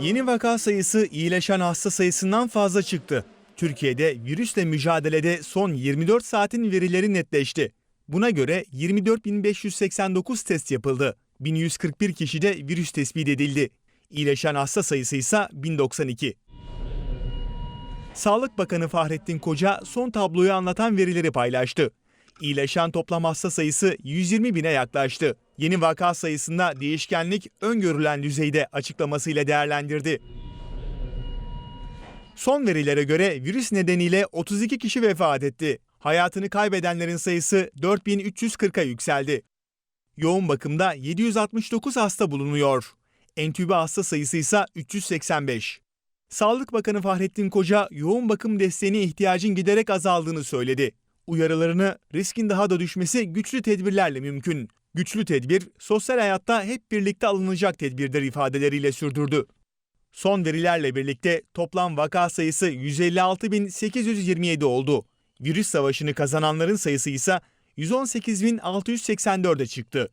Yeni vaka sayısı iyileşen hasta sayısından fazla çıktı. Türkiye'de virüsle mücadelede son 24 saatin verileri netleşti. Buna göre 24.589 test yapıldı. 1141 kişide virüs tespit edildi. İyileşen hasta sayısı ise 1092. Sağlık Bakanı Fahrettin Koca son tabloyu anlatan verileri paylaştı. İyileşen toplam hasta sayısı 120 bine yaklaştı. Yeni vaka sayısında değişkenlik öngörülen düzeyde açıklamasıyla değerlendirdi. Son verilere göre virüs nedeniyle 32 kişi vefat etti. Hayatını kaybedenlerin sayısı 4340'a yükseldi. Yoğun bakımda 769 hasta bulunuyor. Entübe hasta sayısı ise 385. Sağlık Bakanı Fahrettin Koca yoğun bakım desteğine ihtiyacın giderek azaldığını söyledi. Uyarılarını riskin daha da düşmesi güçlü tedbirlerle mümkün. Güçlü tedbir sosyal hayatta hep birlikte alınacak tedbirdir ifadeleriyle sürdürdü. Son verilerle birlikte toplam vaka sayısı 156.827 oldu. Virüs savaşını kazananların sayısı ise 118.684'e çıktı.